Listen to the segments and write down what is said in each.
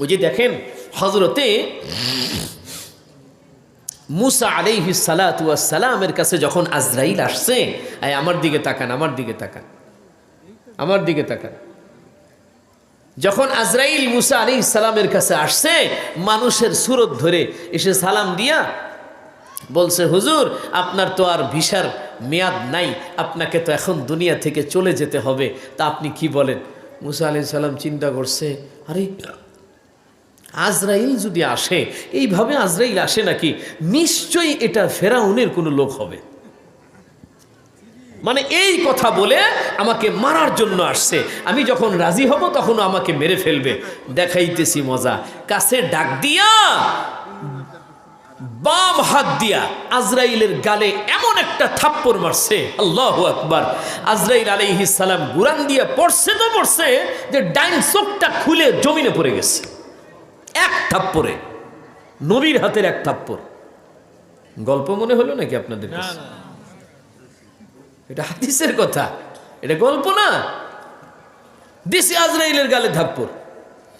ওই যে দেখেন হজরতে মুসা আলাইহি সালামের কাছে যখন আজরাইল আসছে, আয় আমার দিকে তাকান, আমার দিকে তাকান, আমার দিকে তাকান। যখন আজরাইল মুসা আলী সালামের কাছে আসছে, মানুষের সুরত ধরে এসে সালাম দিয়া বলছে, হুজুর, আপনার তো আর ভিসার মেয়াদ নাই, আপনাকে তো এখন দুনিয়া থেকে চলে যেতে হবে, তা আপনি কি বলেন? মুসা আলি সাল্লাম চিন্তা করছে, আরে আজরাইল যদি আসে, এইভাবে আজরাইল আসে নাকি? নিশ্চয়ই এটা ফেরাউনের কোনো লোক হবে। মানে এই কথা বলে আমাকে মারার জন্য আসছে। আমি যখন রাজি হব, তখন আমাকে মেরে ফেলবে। দেখাইতেছি মজা। কাছে ডাক দিয়া, বাম হাত দিয়া আজরাইলের গালে এমন একটা থাপ্পড় মারছে। আল্লাহ আকবার। আজরাইল আলাইহিস সালাম গুরান দিয়া পড়ছে তো পড়ছে যে ডাইন চোখটা খুলে জমিনে পড়ে গেছে। এক থাপ্পরে নবীর হাতের এক থাপ্পর গল্প মনে হলো নাকি আপনাদের কাছে? এটা হাদিসের কথা। এটা গল্প না। দিস আজরাইলের গালে থাপ্পর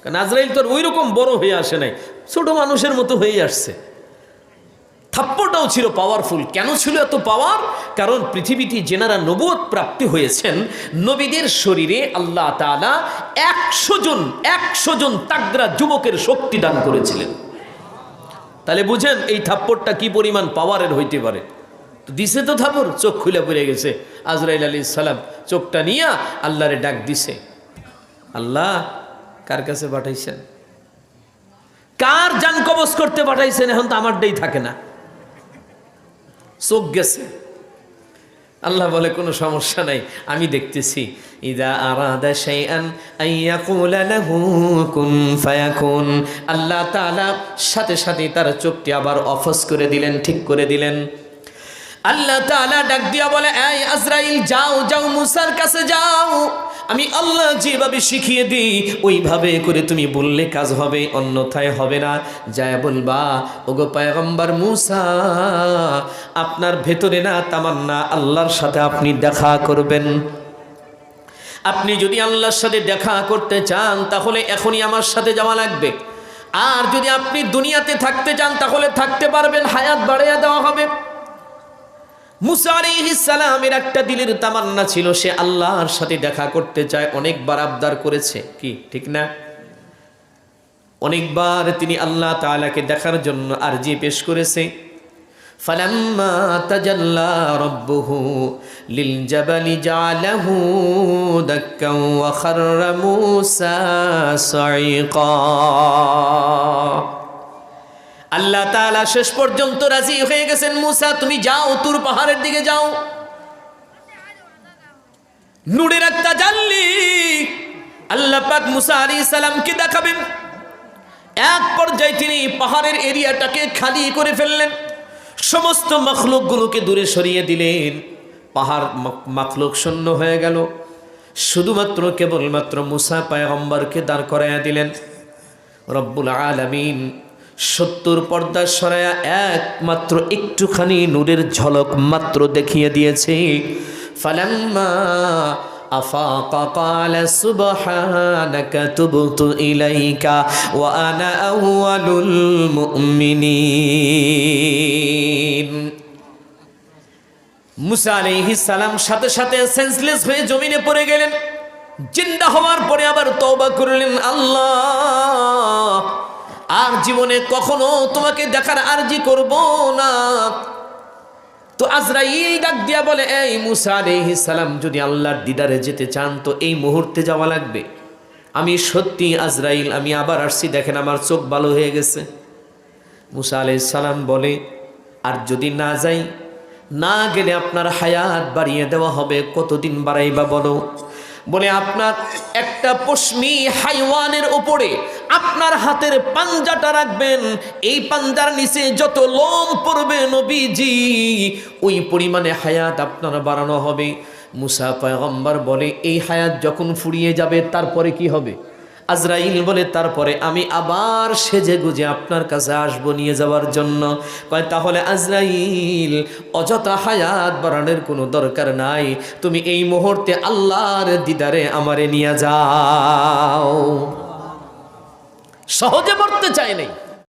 কারণ আজরাইল তো ওই রকম বড় হয়ে আসে নাই। ছোট মানুষের মতো হয়ে আসছে। থাপ্পড়টাও ছিল পাওয়ারফুল কেন ছিল এত পাওয়ার কারণ পৃথিবীতে যেনারা নবুয়ত প্রাপ্তি হয়েছেন, নবীদের শরীরে আল্লাহ তাআলা একশো জন একশো জন তাগরা যুবকের শক্তি দান করেছিলেন। তাহলে বুঝেন এই থাপ্পড়টা কি পরিমাণ পাওয়ারের হইতে পারে? দিছে তো থাপ্পড়, চোখ খুলে পড়ে গেছে। আজরাইল আলী সালাম চোখটা নিয়া আল্লাহরে ডাক দিছে। আল্লাহ, কার কাছে পাঠাইছেন? কার যান কবজ করতে পাঠাইছেন? এখন তো আমারটাই থাকে না। চোখ গেছে আল্লাহ বলে, কোনো সমস্যা নাই, আমি দেখতেছি। ইদা আরাদা শাইআন লাহু কুন ফায়াকুন। আল্লাহ তাআলা সাথে সাথে তার চোখটি আবার অফস করে দিলেন, ঠিক করে দিলেন। আল্লাহ তাআলা ডাক দিয়া বলে, এই আজরাইল, যাও যাও, মুসার কাছে যাও। আমি আল্লাহ যেভাবে শিখিয়ে দিই, ওইভাবে করে তুমি বললে কাজ হবে, অন্যথায় হবে না। যায় বলবা, ওগো পায়গম্বর মুসা, আপনার ভেতরে না তামান্না, আল্লাহর সাথে আপনি দেখা করবেন। আপনি যদি আল্লাহর সাথে দেখা করতে চান, তাহলে এখনই আমার সাথে যাওয়া লাগবে। আর যদি আপনি দুনিয়াতে থাকতে চান, তাহলে থাকতে পারবেন, হায়াত বাড়িয়ে দেওয়া হবে। মুসা আলাইহিস সালামের একটা দিলের তামান্না ছিল, সে আল্লাহর সাথে দেখা করতে চায় অনেকবার আবদার করেছে। কি? ঠিক না? অনেকবার তিনি আল্লাহ তাআলাকে দেখার জন্য আরজি পেশ করেছে। রাব্বুহু লিল জাবালি জালাহু দাক্কান ওয়া খাররা মূসা সাইকা আল্লাহ তাআলা শেষ পর্যন্ত রাজি হয়ে গেছেন, মুসা, তুমি যাও, তুর পাহাড়ের দিকে যাও। নূরের একটা জাল্লি। আল্লাহ পাক মুসা আলাইহিস সালামকে দেখাবেন? এক পর্যায়ে তিনি পাহাড়ের এরিয়াটাকে খালি করে ফেললেন। সমস্ত মখলুকগুলোকে দূরে সরিয়ে দিলেন। পাহাড় মখলুক শূন্য হয়ে গেল। শুধুমাত্র কেবলমাত্র মুসা পায়গম্বরকে দাঁড় করাইয়া দিলেন। রব্বুল আলামিন সত্তর পর্দা সরায়া একমাত্র একটুখানি নূরের ঝলক মাত্র দেখিয়ে দিয়েছে ফালাম্মা أفاق قال سبحانك تبت إليك وأنا أول المؤمنين মুসা আলাইহিস সালাম সাথে সাথে সেন্সলেস হয়ে জমিনে পড়ে গেলেন জিন্দা হওয়ার পরে আবার তওবা করলেন আল্লাহ আর জীবনে কখনো তোমাকে দেখার আরজি করব না। তো আজরাইল ডাক দিয়া বলে, এই মুসা আলাইহিস সালাম, যদি আল্লাহর দিদারে যেতে চান, তো এই মুহূর্তে যাওয়া লাগবে। আমি সত্যি আজরাইল, আমি আবার আসছি, দেখেন আমার চোখ ভালো হয়ে গেছে। মুসা সালাম বলে, আর যদি না যাই, না গেলে আপনার হায়াত বাড়িয়ে দেওয়া হবে, কতদিন বাড়াইবা বলো? বলে, আপনার একটা পশ্মি হাইওয়ানের ওপরে আপনার হাতের পাঞ্জাটা রাখবেন। এই পাঞ্জার নিচে যত লোম পড়বে নবীজি, ওই পরিমাণে হায়াত আপনার বাড়ানো হবে। মুসা পয়গম্বর বলে, এই হায়াত যখন ফুরিয়ে যাবে, তারপরে কি হবে? আজরাইল বলে, তারপরে আমি আবার সেজে গুজে আপনার কাছে আসব নিয়ে যাওয়ার জন্য। কয়, তাহলে আজরাইল, অযথা হায়াত বাড়ানোর কোনো দরকার নাই। তুমি এই মুহূর্তে আল্লাহর দিদারে আমারে নিয়ে যাও। সহজে মরতে চায় নাই।